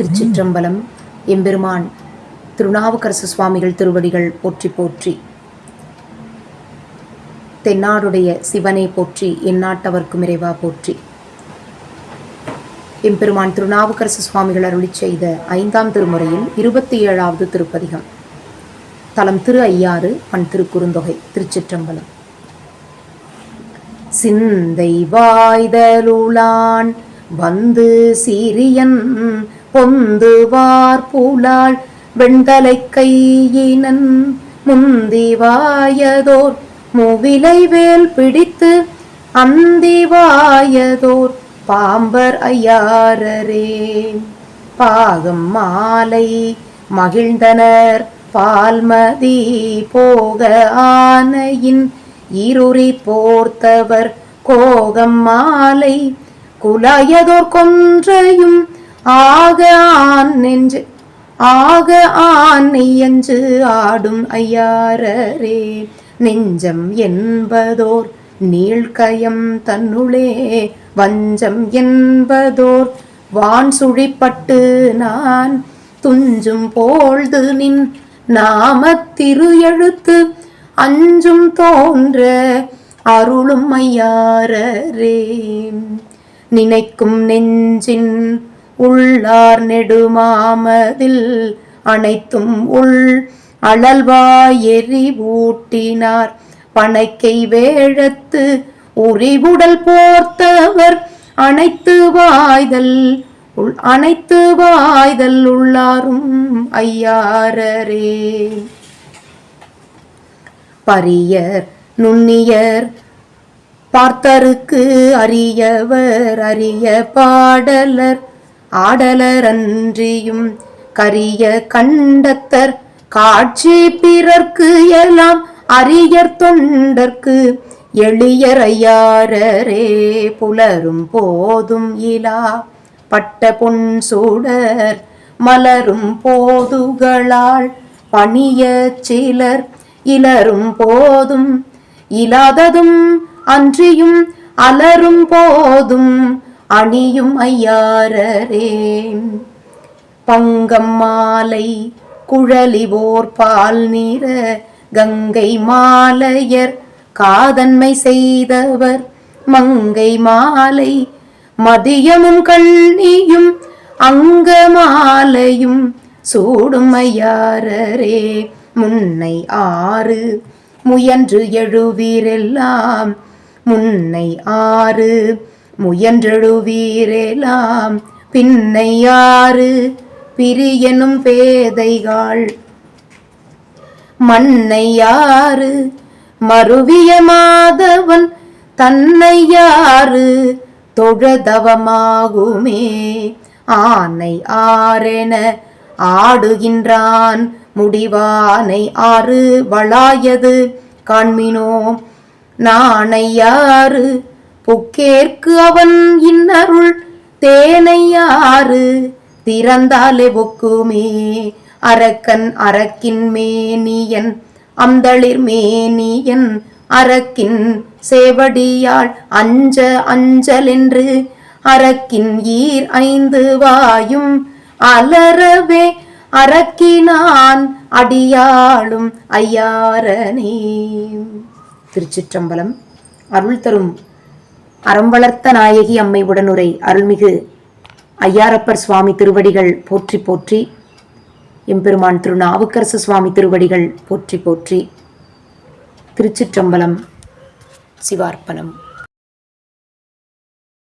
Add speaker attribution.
Speaker 1: திருச்சிற்றம்பலம் எம்பெருமான் திருநாவுக்கரசு சுவாமிகள் திருவடிகள் போற்றி போற்றி. தென்னாடுடைய சிவனை போற்றி எந்நாட்டவர்க்கும் இறைவா போற்றி. எம்பெருமான் திருநாவுக்கரசு சுவாமிகள் அருளி செய்த ஐந்தாம் திருமுறையில் இருபத்தி ஏழாவது திருப்பதிகம். தலம் திரு ஐயாறு பண் திருக்குறுந்தொகை திருச்சிற்றம்பலம். சிந்தை வாய்தலுளான் வந்து சீரியன் பொந்து வார்புலாள் வெண்தலை கையினன் முந்தி வாயதோர் முவிலை வேல் பிடித்து அந்தி வாயதோர் பாம்பர் ஐயாரரே பாகம் மாலை மகிழ்ந்தனர் பால்மதி போக ஆனையின். இருறி போர்த்தவர் கோகம் மாலை குலாயதோர் கொன்றையும் ஆக ஆண் நெஞ்சு ஆக ஆண் நெய்யஞ்சு ஆடும் ஐயாரரே. நெஞ்சம் என்பதோர் நீழ்கயம் தன்னுளே வஞ்சம் என்பதோர் வான் சுழிப்பட்டு நான் துஞ்சும் போழ்து நின் நாம திரு எழுத்து அஞ்சும் தோன்ற அருளும் ஐயாரரே. நினைக்கும் நெஞ்சின் உள்ளார் நெடுமாமதில் அனைத்தும் உள் அழல்வாய் எரிவூட்டினார். பனைக்கை வேழத்து உரிவுடல் போர்த்தவர் அனைத்து வாய்தல் உள் அனைத்து வாய்தல் உள்ளாரும் ஐயாரரே. பரியர் நுண்ணியர் பார்த்தருக்கு அரியவர் அரிய பாடலர் ஆடலரன்றியும் கரிய கண்டத்தர் காட்சி பிறர்க்கு எல்லாம் அரியர் தொண்டர்க்கு எளியர் புலரும் போதும் இலா. பட்ட பொன் சூடர் மலரும் போதுகளால் பணிய சிலர் இலரும் போதும். இலாததும் அன்றியும் அலரும் போதும். அணியும் ஐயாரரே. பங்கம் மாலை குழலிவோர் பால் நீர கங்கை மாலையர் காதன்மை செய்தவர் மங்கை மாலை. மதியமும் கண்ணியும் அங்க மாலையும் சூடும் ஐயாரரே. முன்னை ஆறு முயன்று எழுவீரெல்லாம் முன்னை ஆறு முயன்றெழுவீரெல்லாம் பின்னை ஆறு பிரியனும் பேதைகாள். மண்ணை யாரு? மருவிய மாதவன் தன்னை யாரு? தொழதவமாகுமே. ஆனை ஆரென ஆடுகின்றான் முடிவானை ஆறு வளாயது. காண்மினோ நாணையாறு புக்கேற்கு அவன் இன்னருள் தேனையாறு திறந்தாலே ஒக்குமே. அரக்கன் அரக்கின் மேனியன் அந்தளிர் மேனியன் அரக்கின் சேவடியாள் அஞ்ச அஞ்சலென்று. அரக்கின் ஈர் ஐந்து வாயும் அலறவே அரக்கினான் அடியாளும் ஐயாரனே திருச்சிற்றம்பலம் அருள் தரும் அறம் வளர்த்த நாயகி அம்மை உடனுரை அருள்மிகு ஐயாரப்பர் சுவாமி திருவடிகள் போற்றி போற்றி. எம்பெருமான் திருநாவுக்கரச சுவாமி திருவடிகள் போற்றி போற்றி. திருச்சிற்றம்பலம் சிவார்ப்பணம்.